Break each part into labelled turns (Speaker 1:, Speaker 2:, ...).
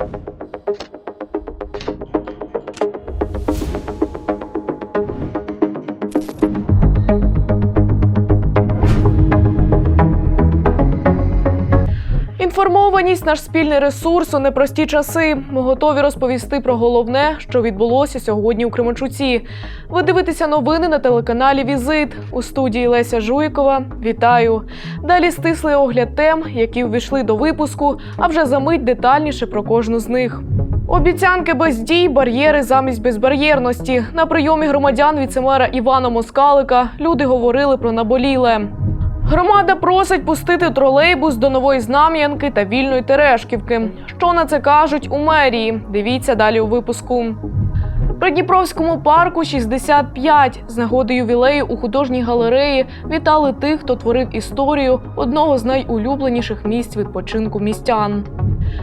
Speaker 1: you Інформованість наш спільний ресурс у непрості часи. Ми готові розповісти про головне, що відбулося сьогодні у Кременчуці. Ви дивитеся новини на телеканалі Візит у студії Леся Жуйкова. Вітаю! Далі стислий огляд тем, які увійшли до випуску, а вже за мить детальніше про кожну з них. Обіцянки без дій, бар'єри замість безбар'єрності. На прийомі громадян віцемера Івана Москалика люди говорили про наболіле. Громада просить пустити тролейбус до нової знам'янки та вільної Терешківки. Що на це кажуть у мерії? Дивіться далі у випуску. При Дніпровському парку 65 з нагоди ювілею у художній галереї вітали тих, хто творив історію одного з найулюбленіших місць відпочинку містян.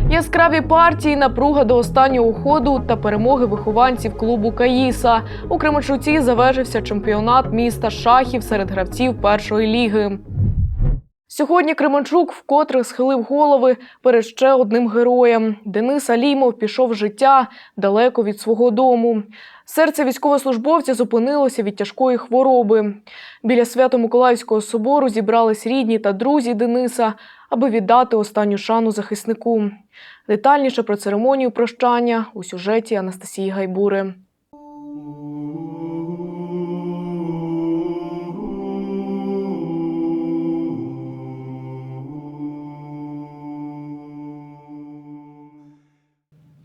Speaker 1: Яскраві партії, напруга до останнього ходу та перемоги вихованців клубу Каїса. У Кременчуці завершився чемпіонат міста шахів серед гравців першої ліги. Сьогодні Кременчук вкотре схилив голови перед ще одним героєм. Денис Алімов пішов з життя далеко від свого дому. Серце військовослужбовця зупинилося від тяжкої хвороби. Біля Свято-Миколаївського собору зібрались рідні та друзі Дениса, аби віддати останню шану захиснику. Детальніше про церемонію прощання у сюжеті Анастасії Гайбури.
Speaker 2: –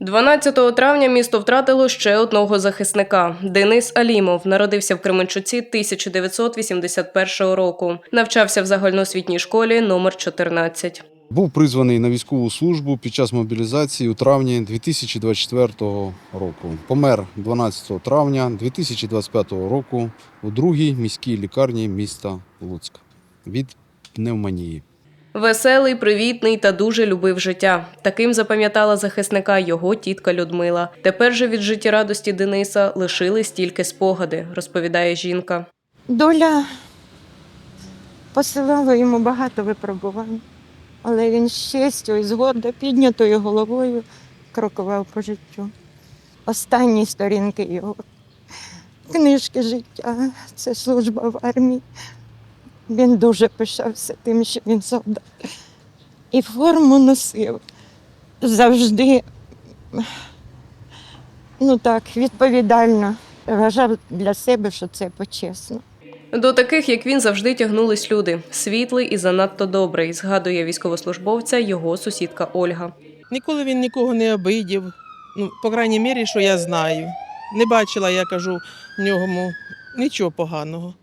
Speaker 2: 12 травня місто втратило ще одного захисника. Денис Алімов народився в Кременчуці 1981 року. Навчався в загальноосвітній школі номер 14.
Speaker 3: Був призваний на військову службу під час мобілізації у травні 2024 року. Помер 12 травня 2025 року у другій міській лікарні міста Луцьк від пневмонії.
Speaker 2: Веселий, привітний та дуже любив життя. Таким запам'ятала захисника його тітка Людмила. Тепер же від життєрадості Дениса лишились тільки спогади, розповідає жінка.
Speaker 4: Доля посилала йому багато випробувань, але він з честю і згодом піднятою головою крокував по життю. Останні сторінки його книжки життя це служба в армії. Він дуже пишався тим, що він солдат. І форму носив завжди ну так, відповідально. Вважав для себе, що це почесно.
Speaker 2: До таких, як він, завжди тягнулись люди. Світлий і занадто добрий, згадує військовослужбовця його сусідка Ольга.
Speaker 5: Ніколи він нікого не обидів. Ну, по крайній мірі, що я знаю. Не бачила, я кажу, в ньому нічого поганого.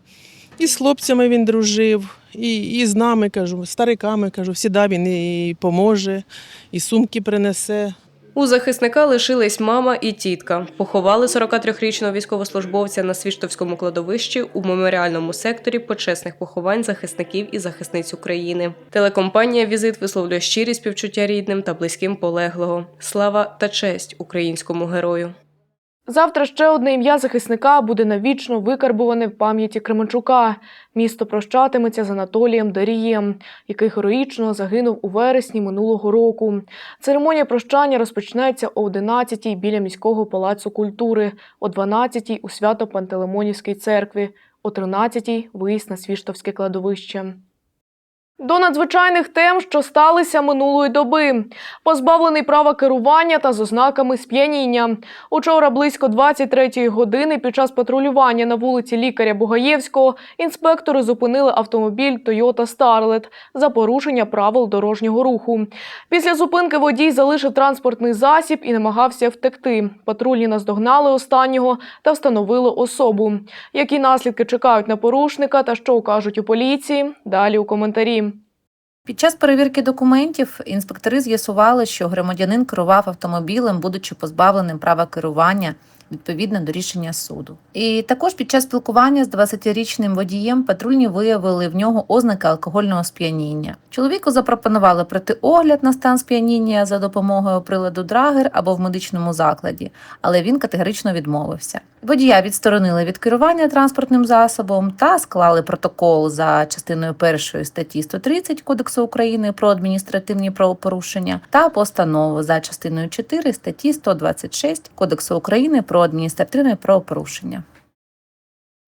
Speaker 5: І з хлопцями він дружив, і, і з нами кажу, стариками кажу, всіда він і поможе, і сумки принесе.
Speaker 2: У захисника лишились мама і тітка. Поховали 43-річного військовослужбовця на Свіштовському кладовищі у меморіальному секторі почесних поховань захисників і захисниць України. Телекомпанія Візит висловлює щирі співчуття рідним та близьким полеглого. Слава та честь українському герою.
Speaker 1: Завтра ще одне ім'я захисника буде навічно викарбуване в пам'яті Кременчука. Місто прощатиметься з Анатолієм Дарієм, який героїчно загинув у вересні минулого року. Церемонія прощання розпочнеться о 11-й біля міського палацу культури, о 12-й у Свято-Пантелеймонівській церкві, о 13-й виїзд на Свіштовське кладовище. До надзвичайних тем, що сталися минулої доби, позбавлений права керування та з ознаками сп'яніння. Учора близько 23-ї години під час патрулювання на вулиці лікаря Бугаєвського інспектори зупинили автомобіль Toyota Starlet за порушення правил дорожнього руху. Після зупинки водій залишив транспортний засіб і намагався втекти. Патрульні наздогнали останнього та встановили особу. Які наслідки чекають на порушника та що кажуть у поліції? Далі у коментарі.
Speaker 6: Під час перевірки документів інспектори з'ясували, що громадянин керував автомобілем, будучи позбавленим права керування відповідно до рішення суду. І також під час спілкування з 20-річним водієм патрульні виявили в нього ознаки алкогольного сп'яніння. Чоловіку запропонували пройти огляд на стан сп'яніння за допомогою приладу Драгер або в медичному закладі, але він категорично відмовився. Водія відсторонили від керування транспортним засобом та склали протокол за частиною першої статті 130 Кодексу України про адміністративні правопорушення та постанову за частиною 4 статті 126 Кодексу України про адміністративне правопорушення.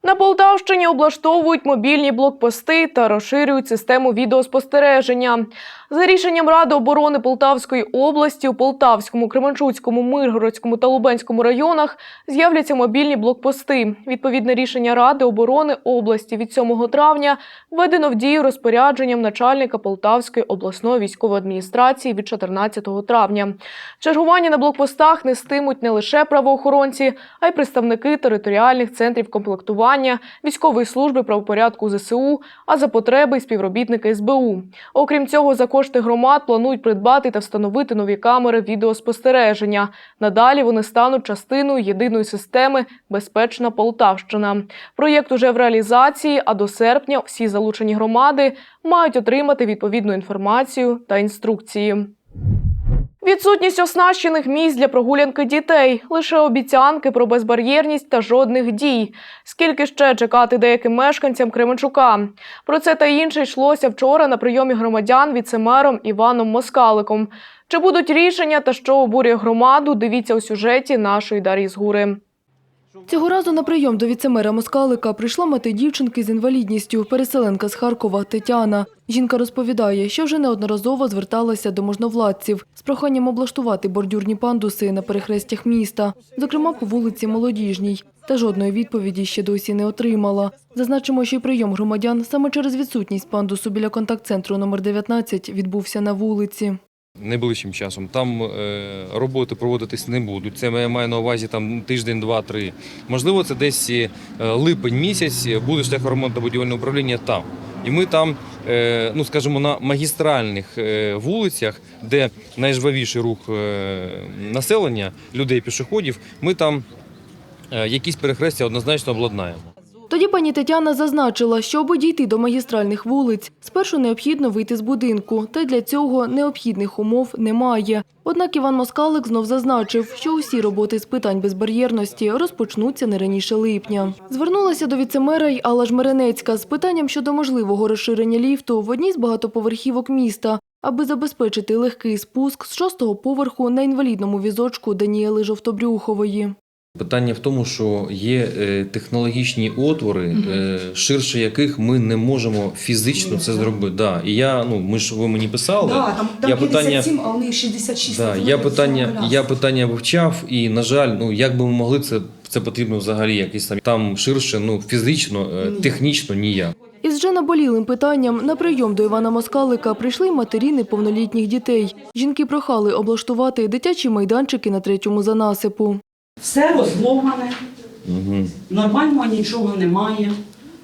Speaker 1: На Полтавщині облаштовують мобільні блокпости та розширюють систему відеоспостереження. За рішенням Ради оборони Полтавської області у Полтавському, Кременчуцькому, Миргородському та Лубенському районах з'являться мобільні блокпости. Відповідне рішення Ради оборони області від 7 травня введено в дію розпорядженням начальника Полтавської обласної військової адміністрації від 14 травня. Чергування на блокпостах нестимуть не лише правоохоронці, а й представники територіальних центрів комплектування, військової служби правопорядку ЗСУ, а за потреби співробітники СБУ. Окрім цього, за кошти громад планують придбати та встановити нові камери відеоспостереження. Надалі вони стануть частиною єдиної системи Безпечна Полтавщина. Проєкт уже в реалізації, а до серпня всі залучені громади мають отримати відповідну інформацію та інструкції. Відсутність оснащених місць для прогулянки дітей, лише обіцянки про безбар'єрність та жодних дій. Скільки ще чекати деяким мешканцям Кременчука? Про це та інше йшлося вчора на прийомі громадян віцемером Іваном Москаликом. Чи будуть рішення та що обурює громаду? Дивіться у сюжеті нашої Дар'ї Згури. Цього разу на прийом до віцемера Москалика прийшла мати дівчинки з інвалідністю, переселенка з Харкова Тетяна. Жінка розповідає, що вже неодноразово зверталася до можновладців з проханням облаштувати бордюрні пандуси на перехрестях міста, зокрема по вулиці Молодіжній. Та жодної відповіді ще досі не отримала. Зазначимо, що й прийом громадян саме через відсутність пандусу біля контакт-центру номер 19 відбувся на вулиці.
Speaker 7: Найближчим часом. Там е, роботи проводитись не будуть. Це я маю на увазі там тиждень, два-три. Можливо, це десь е, липень місяць буде шлях ремонтно будівельне управління там. І ми там, е, ну скажімо, на магістральних е, вулицях, де найжвавіший рух е, населення, людей пішоходів, ми там е, якісь перехрестя однозначно обладнаємо.
Speaker 1: Тоді пані Тетяна зазначила, що аби дійти до магістральних вулиць, спершу необхідно вийти з будинку, та для цього необхідних умов немає. Однак Іван Москалик знов зазначив, що усі роботи з питань безбар'єрності розпочнуться не раніше липня. Звернулася до віцемера й Алла Жмеренецька з питанням щодо можливого розширення ліфту в одній з багатоповерхівок міста, аби забезпечити легкий спуск з шостого поверху на інвалідному візочку Даніели Жовтобрюхової.
Speaker 7: Питання в тому, що є е, технологічні отвори, е, ширше яких ми не можемо фізично це зробити. Да. І я, ну ми ж ви мені писали.
Speaker 8: Да, там, там
Speaker 7: я питання-
Speaker 8: 57, а у них 66.
Speaker 7: Да, я
Speaker 8: вони
Speaker 7: питання, я питання вивчав, і на жаль, ну як би ми могли це, це потрібно взагалі якісь там там ширше, ну фізично, е,
Speaker 8: Ні.
Speaker 7: технічно ніяк.
Speaker 1: Із вже наболілим питанням на прийом до Івана Москалика прийшли й матері неповнолітніх дітей. Жінки прохали облаштувати дитячі майданчики на третьому занасипу.
Speaker 8: Все розломане,
Speaker 7: Угу.
Speaker 8: нормального нічого немає.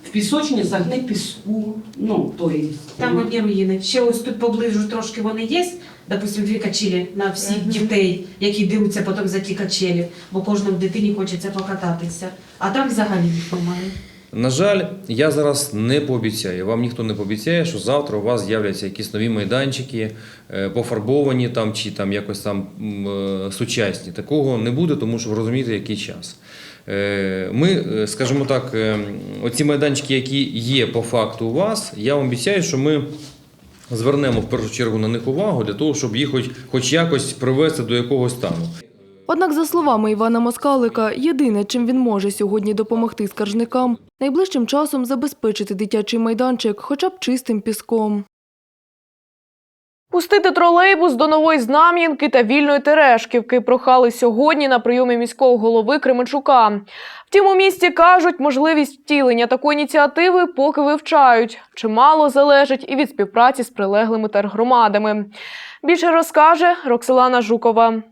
Speaker 8: В пісочні загни піску. Ну, то є.
Speaker 9: Там одні руїни. Ще ось тут поближу трошки вони є. Допустим, дві качелі на всіх дітей, які дивляться потім за ті качелі, бо кожному дитині хочеться покататися. А там взагалі їх немає.
Speaker 7: На жаль, я зараз не пообіцяю. Вам ніхто не пообіцяє, що завтра у вас з'являться якісь нові майданчики, е, пофарбовані там чи там якось там е, сучасні. Такого не буде, тому що ви розумієте, який час. Е, Ми, скажімо так, оці майданчики, які є по факту у вас, я вам обіцяю, що ми звернемо в першу чергу на них увагу для того, щоб їх хоч, хоч якось привести до якогось стану.
Speaker 1: Однак, за словами Івана Москалика, єдине, чим він може сьогодні допомогти скаржникам, найближчим часом забезпечити дитячий майданчик хоча б чистим піском. Пустити тролейбус до Нової Знам'янки та Вільної Терешківки прохали сьогодні на прийомі міського голови Кременчука. Втім, у місті кажуть, можливість втілення такої ініціативи поки вивчають. Чимало залежить і від співпраці з прилеглими тергромадами. Більше розкаже Роксолана Жукова.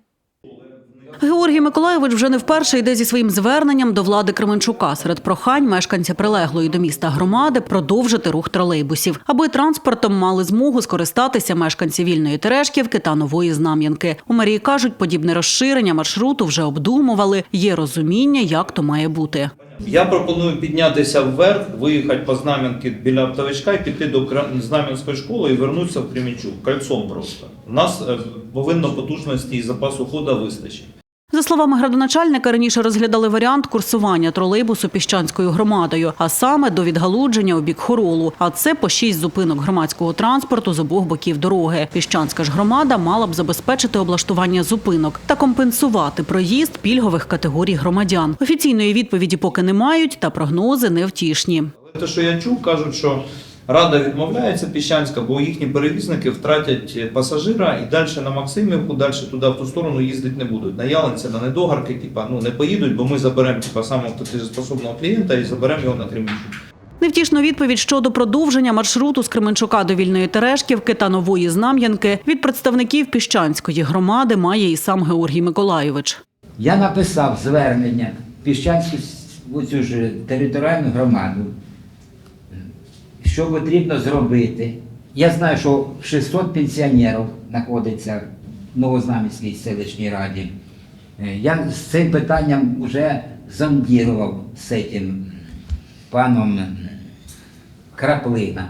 Speaker 10: Георгій Миколайович вже не вперше йде зі своїм зверненням до влади Кременчука серед прохань мешканця прилеглої до міста громади продовжити рух тролейбусів, аби транспортом мали змогу скористатися мешканці вільної Терешківки та нової Знам'янки. У мерії кажуть, подібне розширення маршруту вже обдумували. Є розуміння, як то має бути.
Speaker 11: Я пропоную піднятися вверх, виїхати по Знам'янки біля Оптовичка і піти до Знам'янської школи і вернутися в Кремінчук, кольцом просто. У нас е, повинно потужності і запасу ходу вистачить.
Speaker 10: За словами градоначальника, раніше розглядали варіант курсування тролейбусу піщанською громадою, а саме до відгалудження у бік хоролу. А це по шість зупинок громадського транспорту з обох боків дороги. Піщанська ж громада мала б забезпечити облаштування зупинок та компенсувати проїзд пільгових категорій громадян. Офіційної відповіді поки не мають, та прогнози невтішні.
Speaker 11: Те, що я чув, кажуть, що Рада відмовляється Піщанська, бо їхні перевізники втратять пасажира і далі на Максимівку, далі туди в ту сторону їздити не будуть. На Ялинці, на недогарки, типа, ну не поїдуть, бо ми заберемо типа, самого платежеспособного клієнта і заберемо його на Кремінчук.
Speaker 10: Невтішну відповідь щодо продовження маршруту з Кременчука до Вільної Терешківки та Нової Знам'янки від представників Піщанської громади має і сам Георгій Миколайович.
Speaker 12: Я написав звернення Піщанську цю ж територіальну громаду, що потрібно зробити. Я знаю, що 600 пенсіонерів знаходиться в Новознам'янській селищній раді. Е, Я з цим питанням вже зондірував з цим паном Краплина.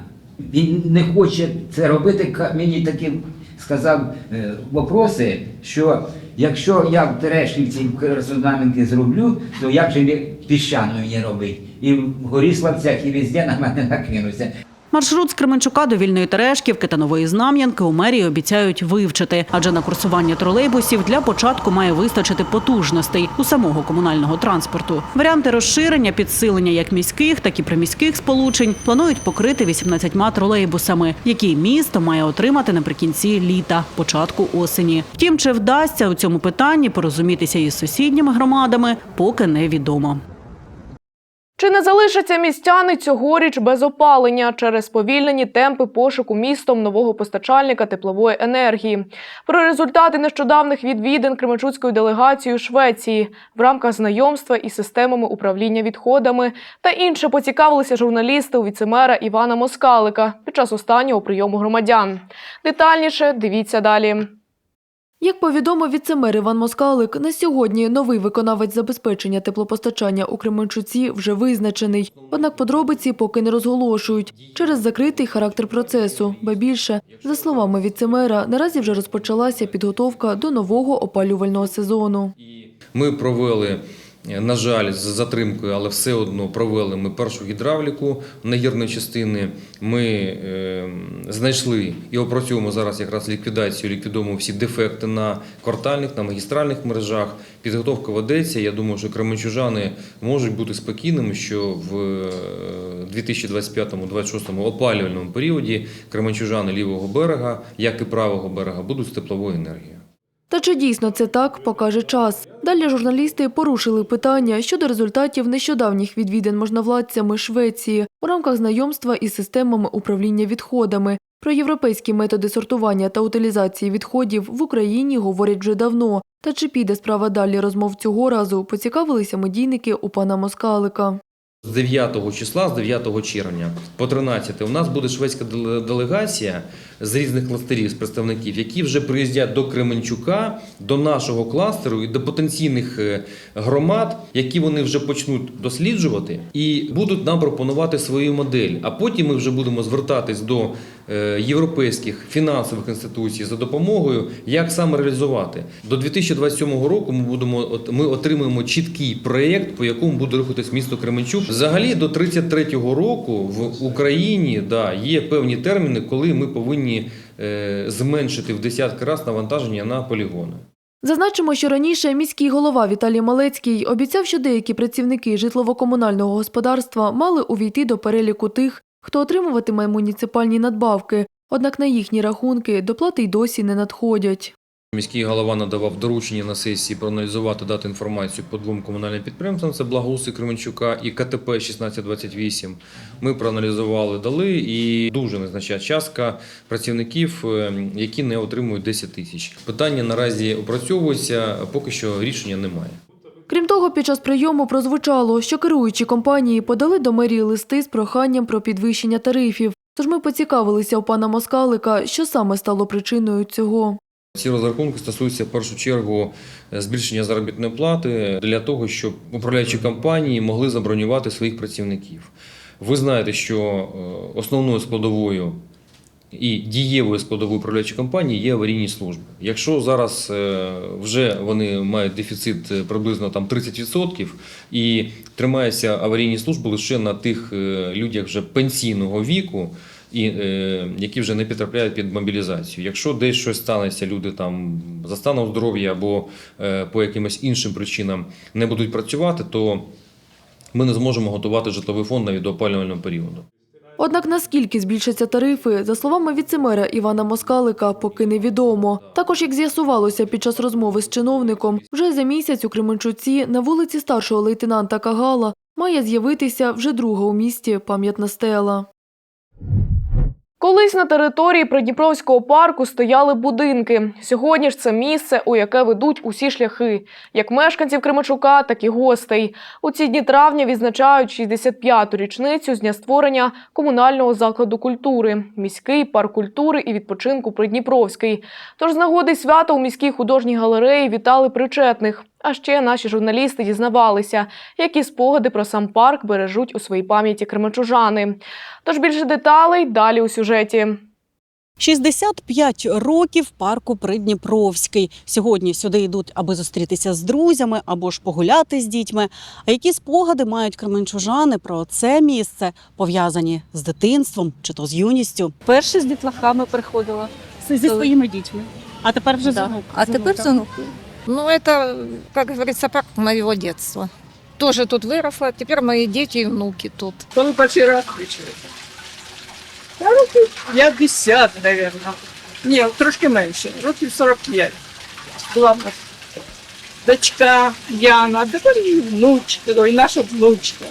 Speaker 12: Він не хоче це робити. Мені такі сказав е, вопроси, що якщо я в Терешківці в Краснознаменці зроблю, то як же мені піщаною не робити? І в Горіславцях і везде на мене накинуться.
Speaker 10: Маршрут з Кременчука до Вільної Терешківки та Нової Знам'янки у мерії обіцяють вивчити, адже на курсування тролейбусів для початку має вистачити потужностей у самого комунального транспорту. Варіанти розширення, підсилення як міських, так і приміських сполучень планують покрити 18 тролейбусами, які місто має отримати наприкінці літа, початку осені. Втім, чи вдасться у цьому питанні порозумітися із сусідніми громадами, поки невідомо.
Speaker 1: Чи не залишаться містяни цьогоріч без опалення через повільнені темпи пошуку містом нового постачальника теплової енергії? Про результати нещодавних відвідин Кременчуцькою делегацією Швеції в рамках знайомства із системами управління відходами та інше поцікавилися журналісти у віцемера Івана Москалика під час останнього прийому громадян. Детальніше дивіться далі. Як повідомив віцемер Іван Москалик, на сьогодні новий виконавець забезпечення теплопостачання у Кременчуці вже визначений. Однак подробиці поки не розголошують через закритий характер процесу. Ба більше, за словами віцемера, наразі вже розпочалася підготовка до нового опалювального сезону.
Speaker 7: Ми провели, на жаль, з затримкою, але все одно провели ми першу гідравліку нагірної частини. Ми е, знайшли і опрацьовуємо зараз якраз ліквідацію, ліквідуємо всі дефекти на квартальних, на магістральних мережах. Підготовка ведеться. Я думаю, що кременчужани можуть бути спокійними, що в е, 2025-2026 опалювальному періоді кременчужани лівого берега, як і правого берега, будуть з тепловою енергією.
Speaker 1: Та чи дійсно це так, покаже час. Далі журналісти порушили питання щодо результатів нещодавніх відвідин можновладцями Швеції у рамках знайомства із системами управління відходами. Про європейські методи сортування та утилізації відходів в Україні говорять вже давно. Та чи піде справа далі розмов цього разу, поцікавилися медійники у пана Москалика.
Speaker 7: З 9 числа, з 9 червня по 13 у нас буде шведська деле- делегація з різних кластерів, з представників, які вже приїздять до Кременчука, до нашого кластеру і до потенційних е, громад, які вони вже почнуть досліджувати, і будуть нам пропонувати свою модель. А потім ми вже будемо звертатись до європейських фінансових інституцій за допомогою, як саме реалізувати. До 2027 року ми будемо ми отримаємо чіткий проєкт, по якому буде рухатись місто Кременчук. Взагалі до 33-го року в Україні да, є певні терміни, коли ми повинні е, зменшити в десятки разів навантаження на полігони.
Speaker 1: Зазначимо, що раніше міський голова Віталій Малецький обіцяв, що деякі працівники житлово-комунального господарства мали увійти до переліку тих, хто отримуватиме муніципальні надбавки, однак на їхні рахунки доплати й досі не надходять.
Speaker 7: Міський голова надавав доручення на сесії проаналізувати дати інформацію по двом комунальним підприємствам: це Благоустрій Кременчука і КТП 1628. Ми проаналізували, дали, і дуже незначна частка працівників, е, які не отримують 10 тисяч. Питання наразі опрацьовується, поки що рішення немає.
Speaker 1: Крім того, під час прийому прозвучало, що керуючі компанії подали до мерії листи з проханням про підвищення тарифів. Тож ми поцікавилися у пана Москалика, що саме стало причиною цього.
Speaker 7: Ці розрахунки стосуються в першу чергу е, збільшення заробітної плати для того, щоб управляючі компанії могли забронювати своїх працівників. Ви знаєте, що е, основною складовою І дієвою складовою управляючої компанії є аварійні служби. Якщо зараз е, вже вони мають дефіцит е, приблизно там 30% і тримаються аварійні служби лише на тих е, людях вже пенсійного віку, і які вже не потрапляють під мобілізацію. Якщо десь щось станеться, люди там за станом здоров'я або по якимось іншим причинам не будуть працювати, то ми не зможемо готувати житловий фонд навіть до опалювального періоду.
Speaker 1: Однак наскільки збільшаться тарифи, за словами віцемера Івана Москалика, поки невідомо. Також, як з'ясувалося під час розмови з чиновником, вже за місяць у Кременчуці на вулиці старшого лейтенанта Кагала має з'явитися вже друга у місті пам'ятна стела. Колись на території Придніпровського парку стояли будинки. Сьогодні ж це місце, у яке ведуть усі шляхи, як мешканців Кременчука, так і гостей. У ці дні травня відзначають 65-ту річницю з дня створення комунального закладу культури міський парк культури і відпочинку Придніпровський. Тож з нагоди свята у міській художній галереї вітали причетних. А ще наші журналісти дізнавалися, які спогади про сам парк бережуть у своїй пам'яті кременчужани. Тож більше деталей далі у сюжеті.
Speaker 10: 65 років парку Придніпровський. Сьогодні сюди йдуть, аби зустрітися з друзями або ж погуляти з дітьми. А які спогади мають кременчужани про це місце, пов'язані з дитинством чи то з юністю?
Speaker 13: Перше з дітлахами приходила.
Speaker 10: Зі своїми дітьми. А тепер вже
Speaker 13: Да. А тепер з онукою.
Speaker 14: Ну, это, как говорится, парк моего детства. Тоже тут выросла, теперь мои дети и внуки тут.
Speaker 5: Коли перший раз прийшли? Та років 50, мабуть. Ні, трошки менше, років 45. Була в нас дочка Яна, а тепер і внучка, ой, наша внучка.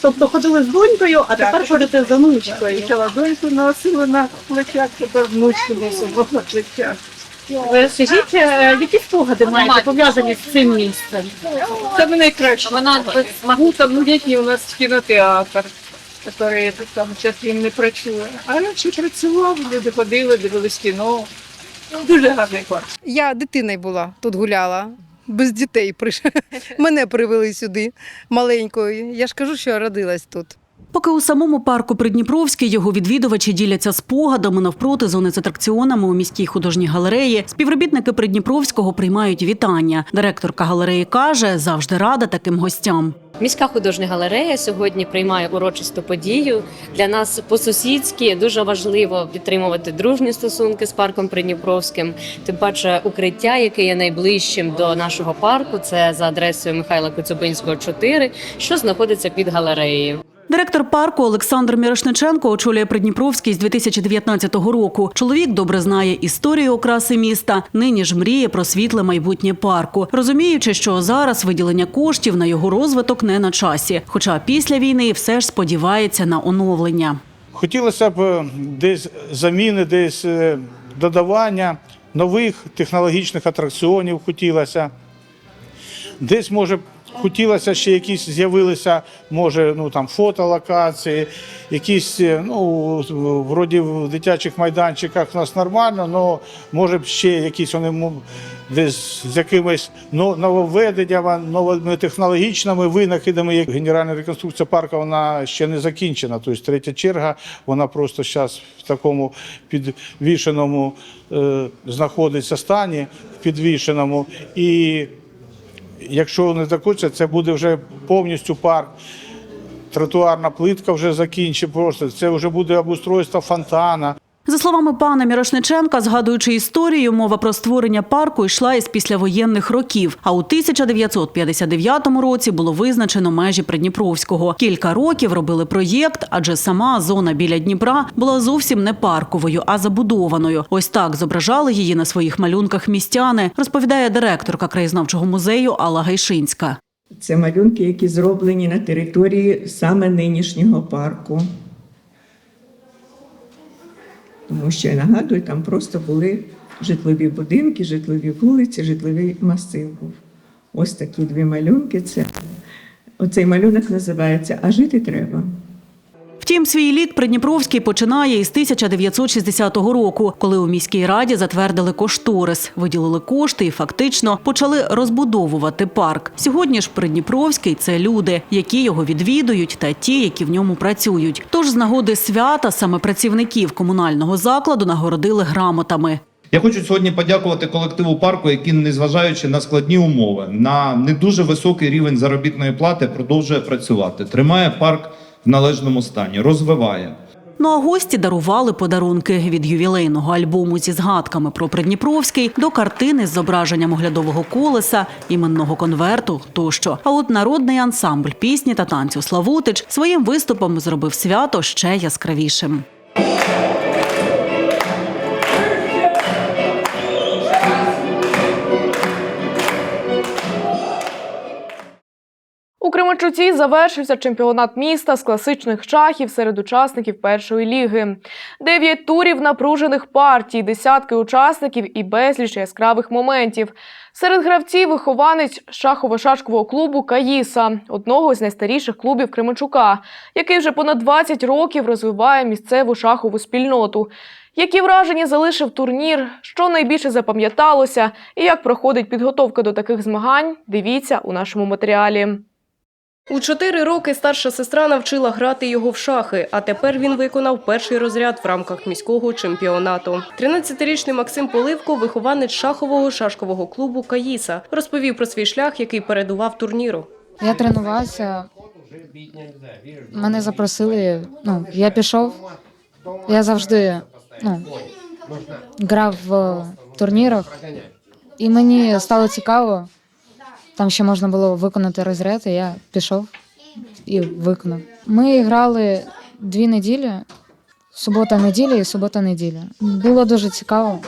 Speaker 13: Тобто ходили з донькою, а тепер ходите з онучкою.
Speaker 5: Спочатку доньку носила на плечах, тепер внучку носила на плечах.
Speaker 13: Ви скажіть, е, які спогади маєте пов'язані з цим місцем?
Speaker 5: Це не найкраще. Вона ну, там літній у нас кінотеатр, який тут там зараз він не працює. А раніше працював, люди ходили, дивились кіно. Дуже гарний парк.
Speaker 14: Я дитиною була, тут гуляла. Без дітей прийшла. Мене привели сюди маленькою. Я ж кажу, що я родилась тут.
Speaker 10: Поки у самому парку Придніпровський його відвідувачі діляться спогадами навпроти зони з атракціонами у міській художній галереї, співробітники Придніпровського приймають вітання. Директорка галереї каже, завжди рада таким гостям.
Speaker 15: Міська художня галерея сьогодні приймає урочисту подію. Для нас по-сусідськи дуже важливо підтримувати дружні стосунки з парком Придніпровським. Тим паче укриття, яке є найближчим до нашого парку, це за адресою Михайла Коцюбинського, 4, що знаходиться під галереєю.
Speaker 10: Директор парку Олександр Мірошниченко очолює Придніпровський з 2019 року. Чоловік добре знає історію окраси міста. Нині ж мріє про світле майбутнє парку, розуміючи, що зараз виділення коштів на його розвиток не на часі. Хоча після війни все ж сподівається на оновлення.
Speaker 16: Хотілося б е, десь заміни, десь е, додавання нових технологічних атракціонів хотілося. Десь, може, хотілося ще якісь з'явилися, може, ну там фотолокації, якісь, е, ну, вроді в дитячих майданчиках у нас нормально, але може б ще якісь вони десь з якимись но- нововведеннями, новими технологічними винахідами. Як Генеральна реконструкція парку вона ще не закінчена. Тобто третя черга, вона просто зараз в такому підвішеному е, знаходиться стані, підвішеному. І якщо не закінчиться, це буде вже повністю парк. Тротуарна плитка вже закінчить просто. Це вже буде обустройство фонтана.
Speaker 10: За словами пана Мірошниченка, згадуючи історію, мова про створення парку йшла із післявоєнних років. А у 1959 році було визначено межі Придніпровського. Кілька років робили проєкт, адже сама зона біля Дніпра була зовсім не парковою, а забудованою. Ось так зображали її на своїх малюнках містяни, розповідає директорка краєзнавчого музею Алла Гайшинська.
Speaker 17: Це малюнки, які зроблені на території саме нинішнього парку. Тому що я нагадую, там просто були житлові будинки, житлові вулиці, житловий масив був. Ось такі дві малюнки. Це оцей малюнок називається А жити треба.
Speaker 10: Втім, свій лік Придніпровський починає із 1960 року, коли у міській раді затвердили кошторис, виділили кошти і фактично почали розбудовувати парк. Сьогодні ж Придніпровський це люди, які його відвідують, та ті, які в ньому працюють. Тож з нагоди свята саме працівників комунального закладу нагородили грамотами.
Speaker 11: Я хочу сьогодні подякувати колективу парку, який, незважаючи на складні умови, на не дуже високий рівень заробітної плати, продовжує працювати, тримає парк в належному стані, розвиває.
Speaker 10: Ну а гості дарували подарунки від ювілейного альбому зі згадками про Придніпровський до картини з зображенням оглядового колеса, іменного конверту тощо. А от народний ансамбль пісні та танцю Славутич своїм виступом зробив свято ще яскравішим.
Speaker 1: Кременчуці завершився чемпіонат міста з класичних шахів серед учасників першої ліги. Дев'ять турів напружених партій, десятки учасників і безліч яскравих моментів. Серед гравців вихованець шахово-шашкового клубу Каїса, одного з найстаріших клубів Кременчука, який вже понад 20 років розвиває місцеву шахову спільноту. Які враження залишив турнір, що найбільше запам'яталося і як проходить підготовка до таких змагань, дивіться у нашому матеріалі.
Speaker 2: У чотири роки старша сестра навчила грати його в шахи, а тепер він виконав перший розряд в рамках міського чемпіонату. 13-річний Максим Поливко, вихованець шахового шашкового клубу Каїса, розповів про свій шлях, який передував турніру.
Speaker 18: Я тренувався. Мене запросили. Ну, я пішов. Я завжди ну, грав в турнірах, і мені стало цікаво. Там ще можна було виконати розряд, і я пішов і виконав. Ми грали дві неділі: субота-неділя і субота-неділя. Було дуже цікаво.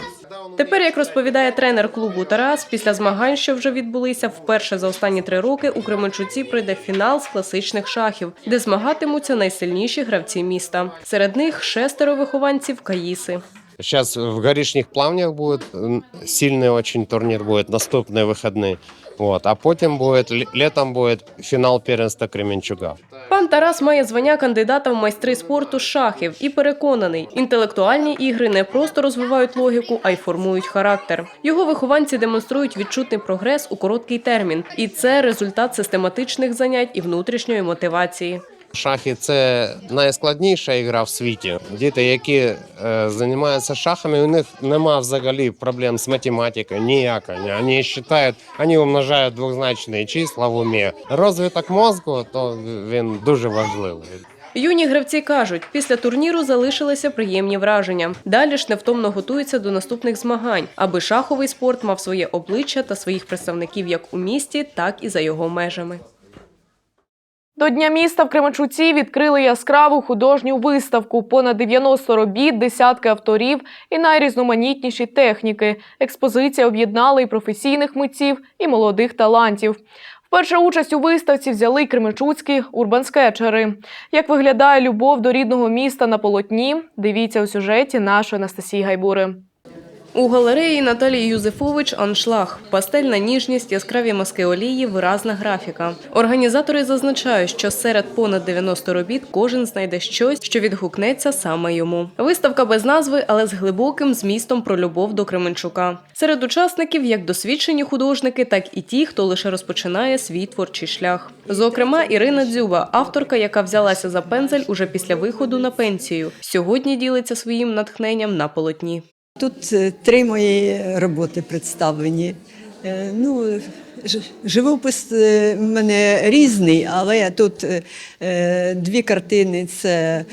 Speaker 2: Тепер, як розповідає тренер клубу Тарас, після змагань, що вже відбулися, вперше за останні три роки у Кременчуці пройде фінал з класичних шахів, де змагатимуться найсильніші гравці міста. Серед них шестеро вихованців Каїси.
Speaker 19: Сейчас в горішніх плавнях будет м, сильный очень турнир будет, наступные выходные. Вот. А потім будет, ле- летом будет фінал первенства Кременчуга.
Speaker 2: Пан Тарас має звання кандидата в майстри спорту з шахів і переконаний, інтелектуальні ігри не просто розвивають логіку, а й формують характер. Його вихованці демонструють відчутний прогрес у короткий термін, і це результат систематичних занять і внутрішньої мотивації.
Speaker 19: Шахи це найскладніша ігра в світі. Діти, які е, займаються шахами, у них немає взагалі проблем з математикою, ніякої. Вони вважають, вони умножають двозначні числа в умі. Розвиток мозку то він дуже важливий.
Speaker 2: Юні гравці кажуть, після турніру залишилися приємні враження. Далі ж невтомно готуються до наступних змагань, аби шаховий спорт мав своє обличчя та своїх представників як у місті, так і за його межами.
Speaker 1: До Дня міста в Кременчуці відкрили яскраву художню виставку. Понад 90 робіт, десятки авторів і найрізноманітніші техніки. Експозиція об'єднала і професійних митців, і молодих талантів. Вперше участь у виставці взяли й кременчуцькі урбанскетчери. Як виглядає любов до рідного міста на полотні, дивіться у сюжеті нашої Анастасії Гайбури.
Speaker 2: У галереї Наталії Юзефович аншлаг, пастельна ніжність, яскраві маски олії, виразна графіка. Організатори зазначають, що серед понад 90 робіт кожен знайде щось, що відгукнеться саме йому. Виставка без назви, але з глибоким змістом про любов до Кременчука. Серед учасників як досвідчені художники, так і ті, хто лише розпочинає свій творчий шлях. Зокрема, Ірина Дзюба, авторка, яка взялася за пензель уже після виходу на пенсію. Сьогодні ділиться своїм натхненням на полотні.
Speaker 20: Тут е, три мої роботи представлені. Е, Ну, живопис е, в мене різний, але тут дві картини це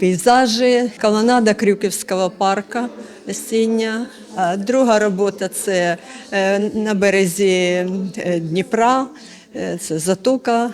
Speaker 20: пейзажі, колонада Крюківського парка осіння. А друга робота це на березі Дніпра, це затока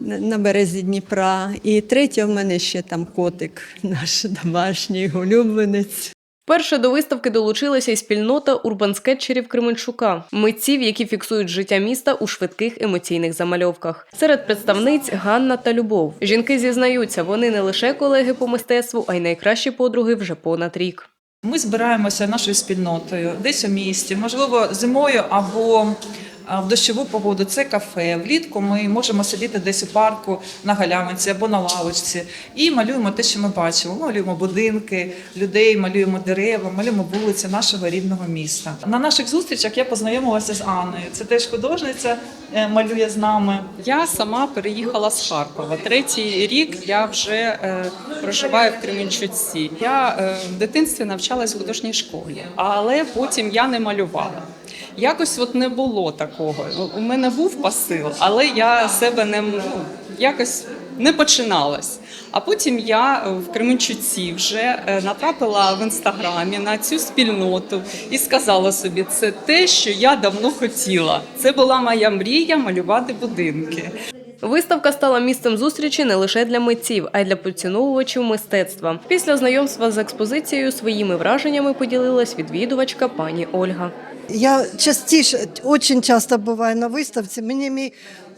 Speaker 20: на березі Дніпра. І третя в мене ще там котик, наш домашній улюбленець.
Speaker 2: Перше до виставки долучилася й спільнота урбанскетчерів Кременчука, митців, які фіксують життя міста у швидких емоційних замальовках. Серед представниць Ганна та Любов. Жінки зізнаються, вони не лише колеги по мистецтву, а й найкращі подруги вже понад рік.
Speaker 21: Ми збираємося нашою спільнотою десь у місті, можливо, зимою або В дощову погоду це кафе. Влітку ми можемо сидіти десь у парку на галявинці або на лавочці і малюємо те, що ми бачимо. Малюємо будинки, людей, малюємо дерева, малюємо вулиці нашого рідного міста. На наших зустрічах я познайомилася з Анною. Це теж художниця, е, малює з нами.
Speaker 22: Я сама переїхала з Харкова. Третій рік я вже е, проживаю в Кременчуці. Я е, в дитинстві навчалась в художній школі, але потім я не малювала. Якось от не було такого. У мене був посил, але я себе не ну, якось не починалась. А потім я в Кременчуці вже е, натрапила в інстаграмі на цю спільноту і сказала собі, це те, що я давно хотіла. Це була моя мрія малювати будинки.
Speaker 2: Виставка стала місцем зустрічі не лише для митців, а й для поціновувачів мистецтва. Після знайомства з експозицією своїми враженнями поділилась відвідувачка пані Ольга.
Speaker 23: Я частіше, дуже часто буваю на виставці. Мені мій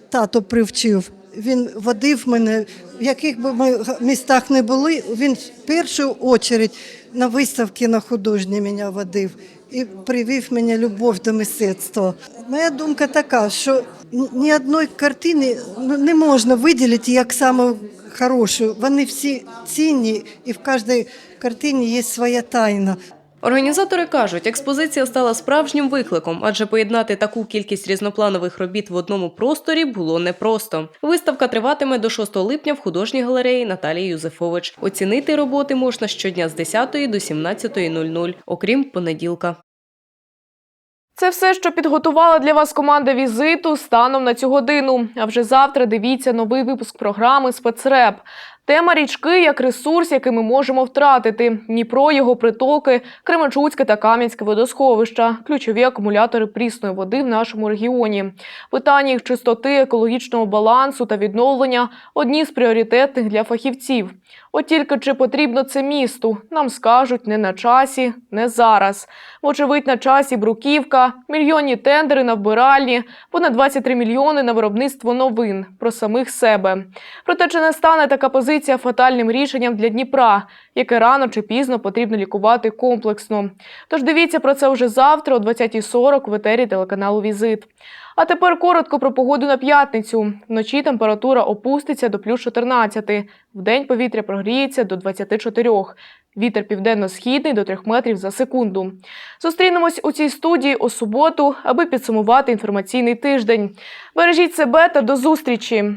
Speaker 23: тато привчив. Він водив мене, в яких би ми містах не були, він в першу чергу на виставки на художні мене водив і привів мені любов до мистецтва. Моя думка така, що ні- одної картини ну, не можна виділити як саме хорошу. Вони всі цінні, і в кожній картині є своя тайна.
Speaker 2: Організатори кажуть, експозиція стала справжнім викликом, адже поєднати таку кількість різнопланових робіт в одному просторі було непросто. Виставка триватиме до 6 липня в художній галереї Наталії Юзефович. Оцінити роботи можна щодня з 10 до 17.00, окрім понеділка.
Speaker 1: Це все, що підготувала для вас команда візиту станом на цю годину. А вже завтра дивіться новий випуск програми Спецреп. Тема річки як ресурс, який ми можемо втратити. Дніпро, його притоки, Кременчуцьке та Кам'янське водосховища, ключові акумулятори прісної води в нашому регіоні. Питання їх чистоти, екологічного балансу та відновлення одні з пріоритетних для фахівців. От тільки чи потрібно це місту, нам скажуть не на часі, не зараз. Вочевидь, на часі бруківка, мільйонні тендери на вбиральні, понад 23 мільйони на виробництво новин про самих себе. Проте чи не стане така позиція фатальним рішенням для Дніпра, яке рано чи пізно потрібно лікувати комплексно? Тож дивіться про це вже завтра о 20.40 в етері телеканалу Візит. А тепер коротко про погоду на п'ятницю. Вночі температура опуститься до плюс 14. Вдень повітря прогріється до 24. Вітер південно-східний до 3 метрів за секунду. Зустрінемось у цій студії у суботу, аби підсумувати інформаційний тиждень. Бережіть себе та до зустрічі!